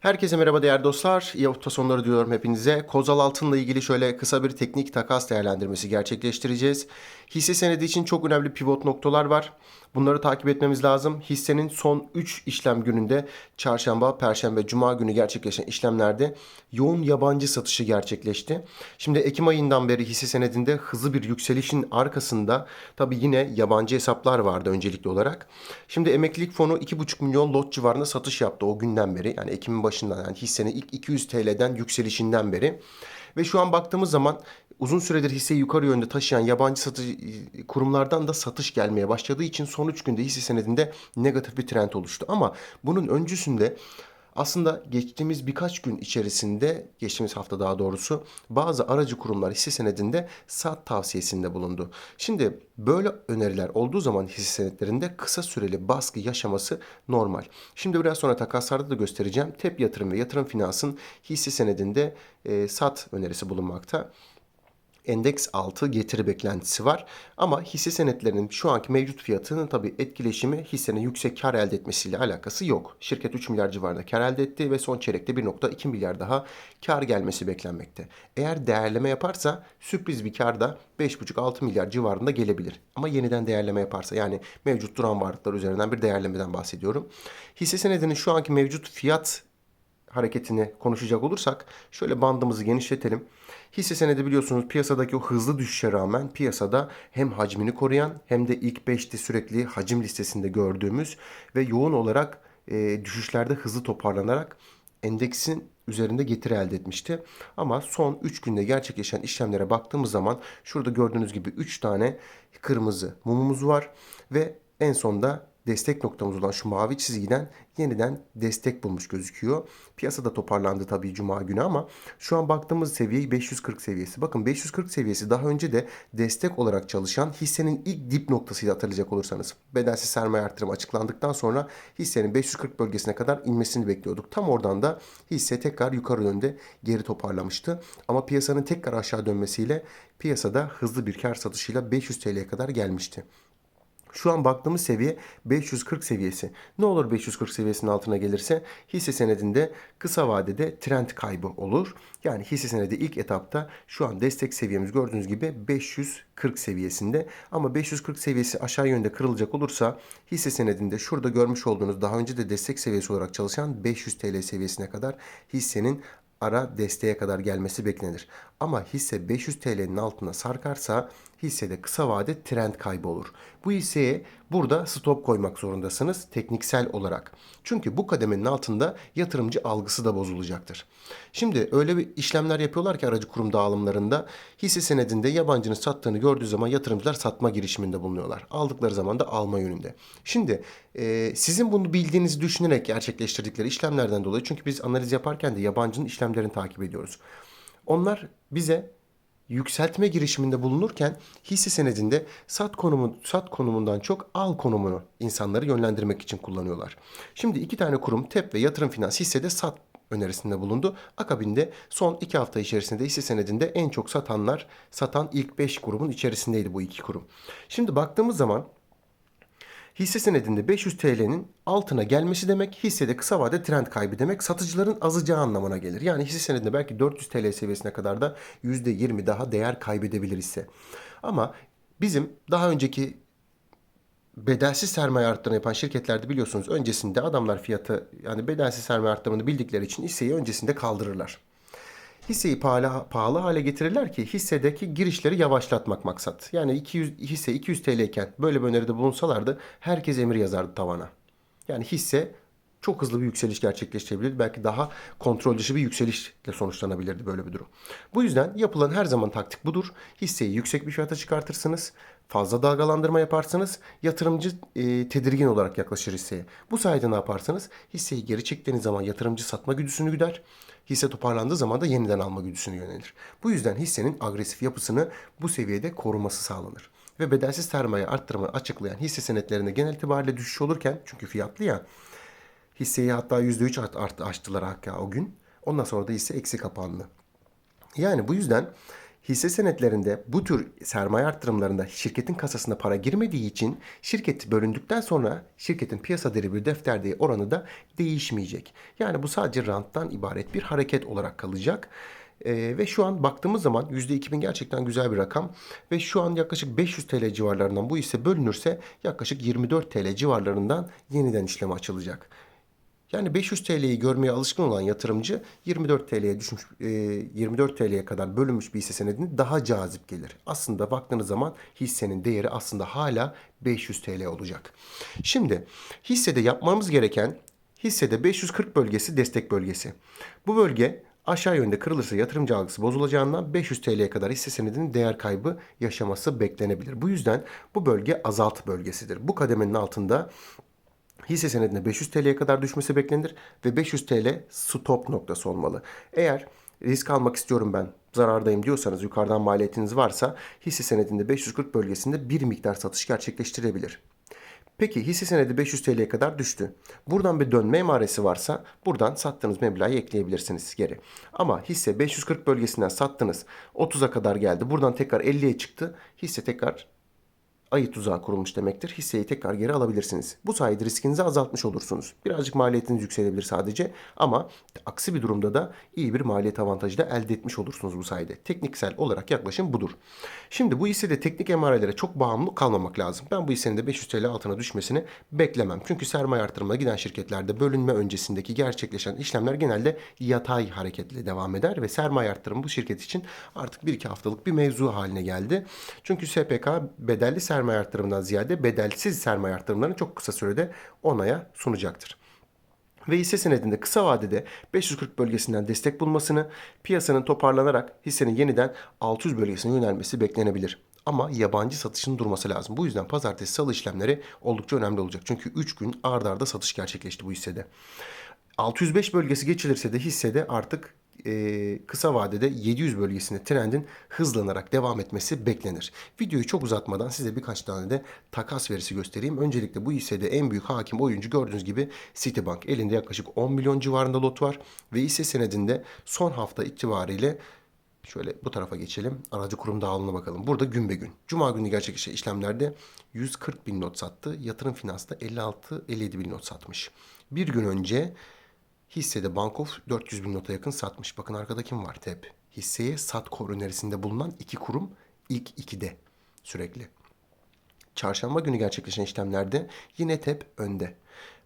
Herkese merhaba değerli dostlar. İyi hafta sonları diliyorum hepinize. Kozal Altın'la ilgili şöyle kısa bir teknik takas değerlendirmesi gerçekleştireceğiz. Hisse senedi için çok önemli pivot noktalar var. Bunları takip etmemiz lazım. Hissenin son 3 işlem gününde çarşamba, perşembe, cuma günü gerçekleşen işlemlerde yoğun yabancı satışı gerçekleşti. Şimdi Ekim ayından beri hisse senedinde hızlı bir yükselişin arkasında tabii yine yabancı hesaplar vardı öncelikli olarak. Şimdi emeklilik fonu 2,5 milyon lot civarında satış yaptı o günden beri. Yani Ekim'in başından yani hissenin ilk 200 TL'den yükselişinden beri. Ve şu an baktığımız zaman uzun süredir hisseyi yukarı yönde taşıyan yabancı satış kurumlardan da satış gelmeye başladığı için son 3 günde hisse senedinde negatif bir trend oluştu. Ama bunun öncüsünde aslında geçtiğimiz birkaç gün içerisinde, geçtiğimiz hafta daha doğrusu bazı aracı kurumlar hisse senedinde sat tavsiyesinde bulundu. Şimdi böyle öneriler olduğu zaman hisse senetlerinde kısa süreli baskı yaşaması normal. Şimdi biraz sonra takaslarda da göstereceğim. TEP Yatırım ve Yatırım Finans'ın hisse senedinde e, sat önerisi bulunmakta endeks altı getiri beklentisi var. Ama hisse senetlerinin şu anki mevcut fiyatının tabii etkileşimi hissenin yüksek kar elde etmesiyle alakası yok. Şirket 3 milyar civarında kar elde etti ve son çeyrekte 1.2 milyar daha kar gelmesi beklenmekte. Eğer değerleme yaparsa sürpriz bir kar da 5.5-6 milyar civarında gelebilir. Ama yeniden değerleme yaparsa yani mevcut duran varlıklar üzerinden bir değerlemeden bahsediyorum. Hisse senedinin şu anki mevcut fiyat hareketini konuşacak olursak şöyle bandımızı genişletelim. Hisse senedi biliyorsunuz piyasadaki o hızlı düşüşe rağmen piyasada hem hacmini koruyan hem de ilk 5'te sürekli hacim listesinde gördüğümüz ve yoğun olarak e, düşüşlerde hızlı toparlanarak endeksin üzerinde getiri elde etmişti. Ama son 3 günde gerçekleşen işlemlere baktığımız zaman şurada gördüğünüz gibi 3 tane kırmızı mumumuz var ve en sonda destek noktamız olan şu mavi çizgiden yeniden destek bulmuş gözüküyor. Piyasada toparlandı tabii cuma günü ama şu an baktığımız seviye 540 seviyesi. Bakın 540 seviyesi daha önce de destek olarak çalışan hissenin ilk dip noktasıydı hatırlayacak olursanız. Bedelsiz sermaye artırımı açıklandıktan sonra hissenin 540 bölgesine kadar inmesini bekliyorduk. Tam oradan da hisse tekrar yukarı yönde geri toparlamıştı. Ama piyasanın tekrar aşağı dönmesiyle piyasada hızlı bir kar satışıyla 500 TL'ye kadar gelmişti. Şu an baktığımız seviye 540 seviyesi. Ne olur 540 seviyesinin altına gelirse hisse senedinde kısa vadede trend kaybı olur. Yani hisse senedi ilk etapta şu an destek seviyemiz gördüğünüz gibi 540 seviyesinde. Ama 540 seviyesi aşağı yönde kırılacak olursa hisse senedinde şurada görmüş olduğunuz daha önce de destek seviyesi olarak çalışan 500 TL seviyesine kadar hissenin ara desteğe kadar gelmesi beklenir. Ama hisse 500 TL'nin altına sarkarsa hissede kısa vade trend kaybı olur. Bu hisseye burada stop koymak zorundasınız tekniksel olarak. Çünkü bu kademenin altında yatırımcı algısı da bozulacaktır. Şimdi öyle bir işlemler yapıyorlar ki aracı kurum dağılımlarında hisse senedinde yabancının sattığını gördüğü zaman yatırımcılar satma girişiminde bulunuyorlar. Aldıkları zaman da alma yönünde. Şimdi e, sizin bunu bildiğinizi düşünerek gerçekleştirdikleri işlemlerden dolayı çünkü biz analiz yaparken de yabancının işlemlerini takip ediyoruz. Onlar bize yükseltme girişiminde bulunurken hisse senedinde sat konumu sat konumundan çok al konumunu insanları yönlendirmek için kullanıyorlar. Şimdi iki tane kurum TEP ve Yatırım Finans hissede sat önerisinde bulundu. Akabinde son iki hafta içerisinde hisse senedinde en çok satanlar satan ilk 5 grubun içerisindeydi bu iki kurum. Şimdi baktığımız zaman Hisse senedinde 500 TL'nin altına gelmesi demek hissede kısa vade trend kaybı demek satıcıların azacağı anlamına gelir. Yani hisse senedinde belki 400 TL seviyesine kadar da %20 daha değer kaybedebilir hisse. Ama bizim daha önceki bedelsiz sermaye arttırma yapan şirketlerde biliyorsunuz öncesinde adamlar fiyatı yani bedelsiz sermaye arttırımını bildikleri için hisseyi öncesinde kaldırırlar hisseyi pahalı, pahalı hale getirirler ki hissedeki girişleri yavaşlatmak maksat. Yani 200 hisse 200 TL iken böyle bir öneride bulunsalardı herkes emir yazardı tavana. Yani hisse çok hızlı bir yükseliş gerçekleştirebilirdi. Belki daha kontrol dışı bir yükselişle sonuçlanabilirdi böyle bir durum. Bu yüzden yapılan her zaman taktik budur. Hisseyi yüksek bir fiyata çıkartırsınız. Fazla dalgalandırma yaparsınız. Yatırımcı e, tedirgin olarak yaklaşır hisseye. Bu sayede ne yaparsınız? Hisseyi geri çektiğiniz zaman yatırımcı satma güdüsünü güder. Hisse toparlandığı zaman da yeniden alma güdüsünü yönelir. Bu yüzden hissenin agresif yapısını bu seviyede koruması sağlanır. Ve bedelsiz sermaye arttırımı açıklayan hisse senetlerinde genel itibariyle düşüş olurken çünkü fiyatlı ya hisseyi hatta %3 art, art, açtılar hakka o gün. Ondan sonra da hisse eksi kapandı. Yani bu yüzden Hisse senetlerinde bu tür sermaye arttırımlarında şirketin kasasına para girmediği için şirket bölündükten sonra şirketin piyasa değeri bir defter oranı da değişmeyecek. Yani bu sadece ranttan ibaret bir hareket olarak kalacak. Ee, ve şu an baktığımız zaman %2000 gerçekten güzel bir rakam ve şu an yaklaşık 500 TL civarlarından bu hisse bölünürse yaklaşık 24 TL civarlarından yeniden işleme açılacak. Yani 500 TL'yi görmeye alışkın olan yatırımcı 24 TL'ye düşmüş e, 24 TL'ye kadar bölünmüş bir hisse senedini daha cazip gelir. Aslında baktığınız zaman hissenin değeri aslında hala 500 TL olacak. Şimdi hissede yapmamız gereken hissede 540 bölgesi destek bölgesi. Bu bölge aşağı yönde kırılırsa yatırımcı algısı bozulacağından 500 TL'ye kadar hisse senedinin değer kaybı yaşaması beklenebilir. Bu yüzden bu bölge azalt bölgesidir. Bu kademenin altında hisse senedine 500 TL'ye kadar düşmesi beklenir ve 500 TL stop noktası olmalı. Eğer risk almak istiyorum ben zarardayım diyorsanız yukarıdan maliyetiniz varsa hisse senedinde 540 bölgesinde bir miktar satış gerçekleştirebilir. Peki hisse senedi 500 TL'ye kadar düştü. Buradan bir dönme emaresi varsa buradan sattığınız meblağı ekleyebilirsiniz geri. Ama hisse 540 bölgesinden sattınız 30'a kadar geldi. Buradan tekrar 50'ye çıktı. Hisse tekrar ayı tuzağı kurulmuş demektir. Hisseyi tekrar geri alabilirsiniz. Bu sayede riskinizi azaltmış olursunuz. Birazcık maliyetiniz yükselebilir sadece ama aksi bir durumda da iyi bir maliyet avantajı da elde etmiş olursunuz bu sayede. Tekniksel olarak yaklaşım budur. Şimdi bu hissede teknik emarelere çok bağımlı kalmamak lazım. Ben bu hissenin de 500 TL altına düşmesini beklemem. Çünkü sermaye artırımına giden şirketlerde bölünme öncesindeki gerçekleşen işlemler genelde yatay hareketle devam eder ve sermaye artırımı bu şirket için artık 1-2 haftalık bir mevzu haline geldi. Çünkü SPK bedelli sermaye artırımından ziyade bedelsiz sermaye artırımlarını çok kısa sürede onaya sunacaktır. Ve hisse senedinde kısa vadede 540 bölgesinden destek bulmasını, piyasanın toparlanarak hissenin yeniden 600 bölgesine yönelmesi beklenebilir. Ama yabancı satışın durması lazım. Bu yüzden pazartesi salı işlemleri oldukça önemli olacak. Çünkü 3 gün ard arda satış gerçekleşti bu hissede. 605 bölgesi geçilirse de hissede artık e, kısa vadede 700 bölgesinde trendin hızlanarak devam etmesi beklenir. Videoyu çok uzatmadan size birkaç tane de takas verisi göstereyim. Öncelikle bu hissede en büyük hakim oyuncu gördüğünüz gibi Citibank. Elinde yaklaşık 10 milyon civarında lot var ve hisse senedinde son hafta itibariyle Şöyle bu tarafa geçelim. Aracı kurum dağılımına bakalım. Burada gün be gün. Cuma günü gerçekleşen işlemlerde 140 bin not sattı. Yatırım finansta 56-57 bin not satmış. Bir gün önce hissede Bankof 400 bin nota yakın satmış. Bakın arkada kim var? TEP. Hisseye Satcom önerisinde bulunan iki kurum ilk ikide sürekli. Çarşamba günü gerçekleşen işlemlerde yine TEP önde.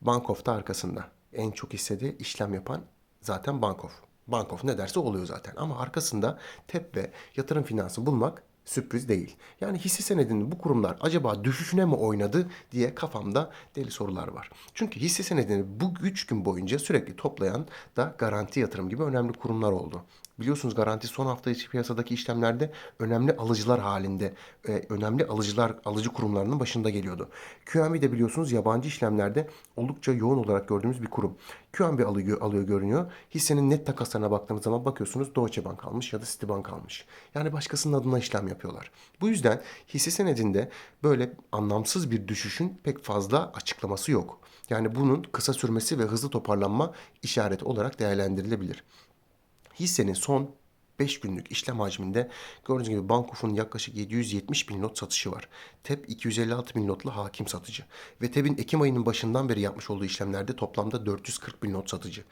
Bankof da arkasında. En çok hissede işlem yapan zaten Bankof. Bankof ne derse oluyor zaten. Ama arkasında TEP ve yatırım finansı bulmak sürpriz değil. Yani hisse senedinin bu kurumlar acaba düşüşüne mi oynadı diye kafamda deli sorular var. Çünkü hisse senedini bu 3 gün boyunca sürekli toplayan da garanti yatırım gibi önemli kurumlar oldu. Biliyorsunuz garanti son hafta içi piyasadaki işlemlerde önemli alıcılar halinde, e, önemli alıcılar alıcı kurumlarının başında geliyordu. QNB de biliyorsunuz yabancı işlemlerde oldukça yoğun olarak gördüğümüz bir kurum. QNB alıyor, alıyor görünüyor. Hissenin net takaslarına baktığınız zaman bakıyorsunuz Deutsche Bank almış ya da Citibank almış. Yani başkasının adına işlem yapıyorlar. Bu yüzden hisse senedinde böyle anlamsız bir düşüşün pek fazla açıklaması yok. Yani bunun kısa sürmesi ve hızlı toparlanma işareti olarak değerlendirilebilir. Hissenin son 5 günlük işlem hacminde gördüğünüz gibi Bankof'un yaklaşık 770 bin not satışı var. TEP 256 bin notla hakim satıcı. Ve TEP'in Ekim ayının başından beri yapmış olduğu işlemlerde toplamda 440 bin not satıcı.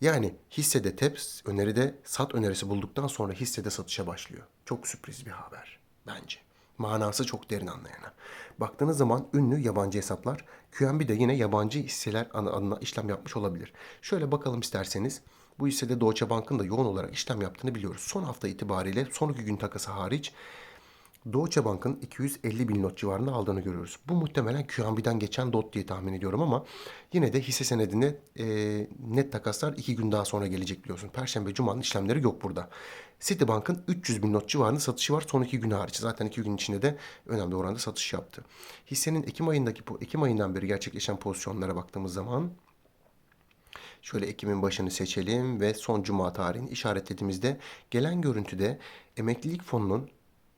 Yani hissede TEP öneride sat önerisi bulduktan sonra hissede satışa başlıyor. Çok sürpriz bir haber bence. Manası çok derin anlayana. Baktığınız zaman ünlü yabancı hesaplar QNB de yine yabancı hisseler adına işlem yapmış olabilir. Şöyle bakalım isterseniz. Bu hissede Deutsche Bank'ın da yoğun olarak işlem yaptığını biliyoruz. Son hafta itibariyle son iki gün takası hariç Deutsche Bank'ın 250 bin not civarında aldığını görüyoruz. Bu muhtemelen QNB'den geçen dot diye tahmin ediyorum ama yine de hisse senedine e, net takaslar iki gün daha sonra gelecek biliyorsun. Perşembe Cuma'nın işlemleri yok burada. Citibank'ın 300 bin not civarında satışı var son iki gün hariç. Zaten iki gün içinde de önemli oranda satış yaptı. Hissenin Ekim ayındaki Ekim ayından beri gerçekleşen pozisyonlara baktığımız zaman Şöyle Ekim'in başını seçelim ve son cuma tarihini işaretlediğimizde gelen görüntüde emeklilik fonunun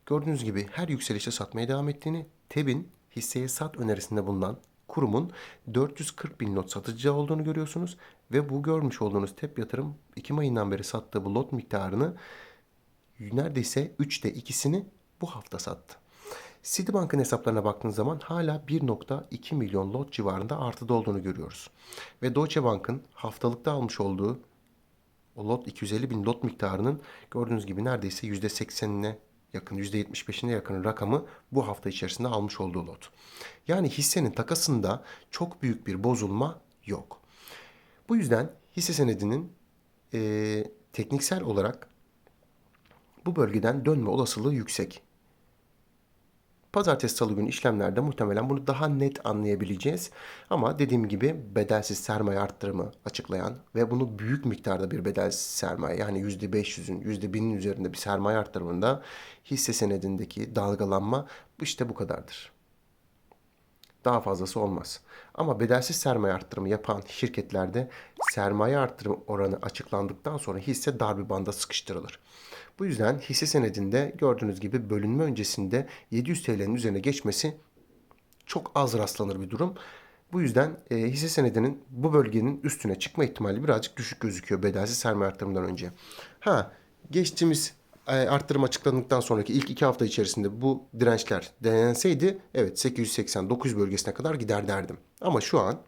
gördüğünüz gibi her yükselişte satmaya devam ettiğini, TEB'in hisseye sat önerisinde bulunan kurumun 440 bin not satıcı olduğunu görüyorsunuz. Ve bu görmüş olduğunuz TEP yatırım Ekim ayından beri sattığı bu lot miktarını neredeyse 3'te 2'sini bu hafta sattı. Citibank'ın hesaplarına baktığınız zaman hala 1.2 milyon lot civarında artıda olduğunu görüyoruz. Ve Deutsche Bank'ın haftalıkta almış olduğu o lot 250 bin lot miktarının gördüğünüz gibi neredeyse %80'ine yakın, %75'ine yakın rakamı bu hafta içerisinde almış olduğu lot. Yani hissenin takasında çok büyük bir bozulma yok. Bu yüzden hisse senedinin eee, tekniksel olarak bu bölgeden dönme olasılığı yüksek. Pazartesi salı günü işlemlerde muhtemelen bunu daha net anlayabileceğiz. Ama dediğim gibi bedelsiz sermaye arttırımı açıklayan ve bunu büyük miktarda bir bedelsiz sermaye yani %500'ün %1000'in üzerinde bir sermaye arttırımında hisse senedindeki dalgalanma işte bu kadardır. Daha fazlası olmaz. Ama bedelsiz sermaye arttırımı yapan şirketlerde sermaye arttırımı oranı açıklandıktan sonra hisse dar bir banda sıkıştırılır. Bu yüzden hisse senedinde gördüğünüz gibi bölünme öncesinde 700 TL'nin üzerine geçmesi çok az rastlanır bir durum. Bu yüzden e, hisse senedinin bu bölgenin üstüne çıkma ihtimali birazcık düşük gözüküyor bedelsiz sermaye arttırımından önce. Ha geçtiğimiz e, arttırım açıklandıktan sonraki ilk iki hafta içerisinde bu dirençler denenseydi evet 880-900 bölgesine kadar gider derdim. Ama şu an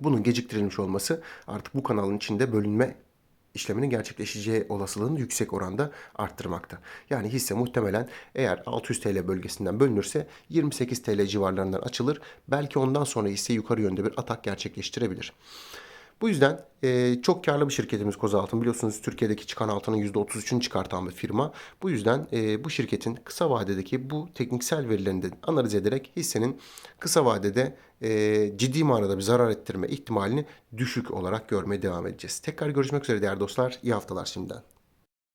bunun geciktirilmiş olması artık bu kanalın içinde bölünme işleminin gerçekleşeceği olasılığını yüksek oranda arttırmakta. Yani hisse muhtemelen eğer 600 TL bölgesinden bölünürse 28 TL civarlarından açılır. Belki ondan sonra hisse yukarı yönde bir atak gerçekleştirebilir. Bu yüzden e, çok karlı bir şirketimiz Kozaltın. Biliyorsunuz Türkiye'deki çıkan altının %33'ünü çıkartan bir firma. Bu yüzden e, bu şirketin kısa vadedeki bu tekniksel verilerini de analiz ederek hissenin kısa vadede e, ciddi manada bir zarar ettirme ihtimalini düşük olarak görmeye devam edeceğiz. Tekrar görüşmek üzere değerli dostlar. İyi haftalar şimdiden.